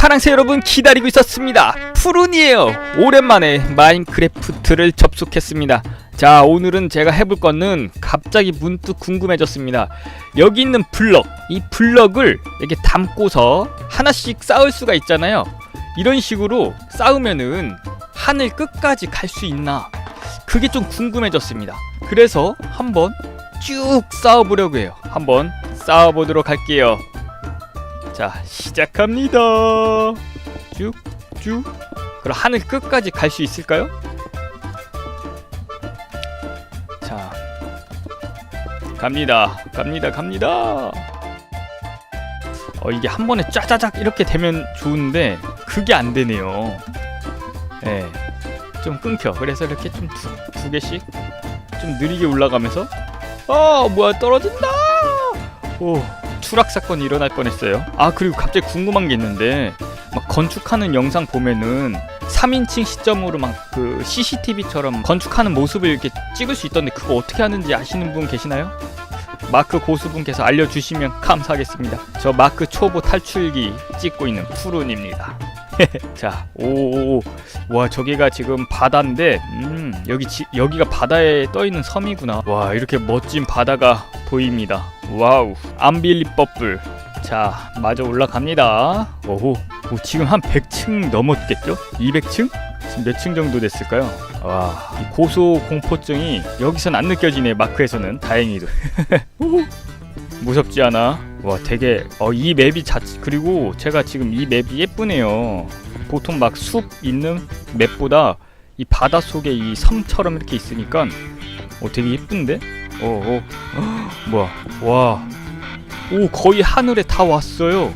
파랑새 여러분 기다리고 있었습니다. 푸른이에요. 오랜만에 마인크래프트를 접속했습니다. 자, 오늘은 제가 해볼 거는 갑자기 문득 궁금해졌습니다. 여기 있는 블럭, 이 블럭을 이렇게 담고서 하나씩 쌓을 수가 있잖아요. 이런 식으로 쌓으면은 하늘 끝까지 갈 수 있나? 그게 좀 궁금해졌습니다. 그래서 한번 쭉 쌓아보려고 해요. 한번 쌓아보도록 할게요. 자 시작합니다. 쭉쭉. 그럼 하늘 끝까지 갈 수 있을까요? 자 갑니다. 갑니다 갑니다. 어 이게 한 번에 짜자작 이렇게 되면 좋은데 그게 안 되네요. 예좀 끊겨. 그래서 이렇게 좀 두 두 개씩 좀 느리게 올라가면서 어 뭐야 떨어진다! 오 추락 사건이 일어날 뻔했어요. 아 그리고 갑자기 궁금한 게 있는데 막 건축하는 영상 보면은 3인칭 시점으로 막 그 CCTV처럼 건축하는 모습을 이렇게 찍을 수 있던데 그거 어떻게 하는지 아시는 분 계시나요? 마크 고수분께서 알려주시면 감사하겠습니다. 저 마크 초보 탈출기 찍고 있는 푸른입니다. 자, 오오오, 와 저기가 지금 바다인데, 음 여기 지, 여기가 바다에 떠 있는 섬이구나. 와 이렇게 멋진 바다가 보입니다. 와우, 안빌리버블. 자, 마저 올라갑니다. 오호, 오, 지금 한 100층 넘었겠죠? 200층? 지금 몇 층 정도 됐을까요? 와, 이 고소 공포증이 여기선 안 느껴지네 마크에서는 다행히도. 무섭지 않아? 와 되게 어 이 맵이 자 그리고 제가 지금 이 맵이 예쁘네요. 보통 막 숲 있는 맵보다 이 바다 속에 이 섬처럼 이렇게 있으니까 어 되게 예쁜데? 어, 어. 뭐야? 와. 오 거의 하늘에 다 왔어요.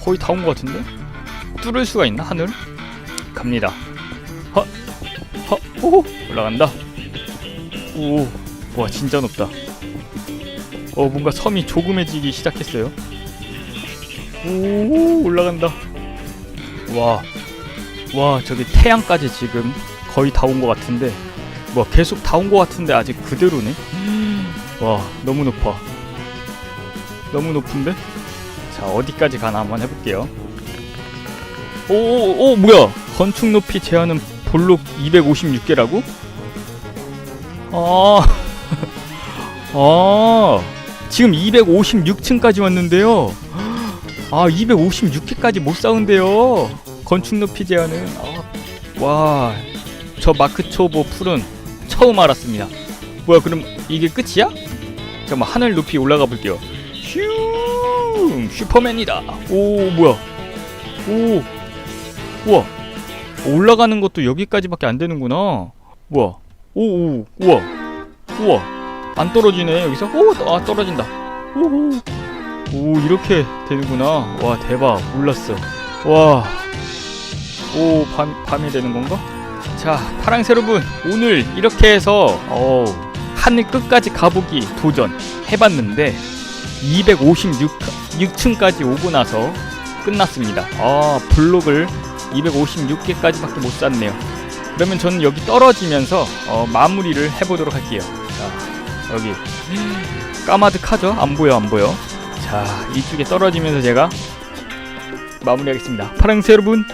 거의 다 온 것 같은데? 뚫을 수가 있나 하늘? 갑니다. 허, 허, 오 올라간다. 오, 와 진짜 높다. 어 뭔가 섬이 조그매지기 시작했어요. 오 올라간다. 와, 와 저기 태양까지 지금 거의 다 온 것 같은데, 뭐 계속 다 온 것 같은데 아직 그대로네. 와 너무 높아. 너무 높은데? 자 어디까지 가나 한번 해볼게요. 오오 오, 뭐야? 건축 높이 제한은 볼록 256개라고? 아. 아. 지금 256층까지 왔는데요. 아, 256개까지 못 쌓은데요. 건축 높이 제한은 아, 와, 저 마크 초보 풀은 처음 알았습니다. 뭐야, 그럼 이게 끝이야? 잠깐만 하늘 높이 올라가 볼게요. 슈, 슈퍼맨이다. 오, 뭐야? 오, 우와, 올라가는 것도 여기까지밖에 안 되는구나. 뭐야? 오, 오, 우와, 우와. 안 떨어지네 여기서 오 아, 떨어진다 오오 오 이렇게 되는구나 와 대박 몰랐어 와오 밤, 밤이 되는 건가 자 파랑새 여러분 오늘 이렇게 해서 어 하늘 끝까지 가보기 도전 해봤는데 256층까지 오고 나서 끝났습니다. 아 블록을 256개까지 밖에 못 쌌네요. 그러면 저는 여기 떨어지면서 어, 마무리를 해보도록 할게요. 자 여기. 까마득하죠? 안 보여 안 보여? 자 이쪽에 떨어지면서 제가 마무리하겠습니다. 파랑새 여러분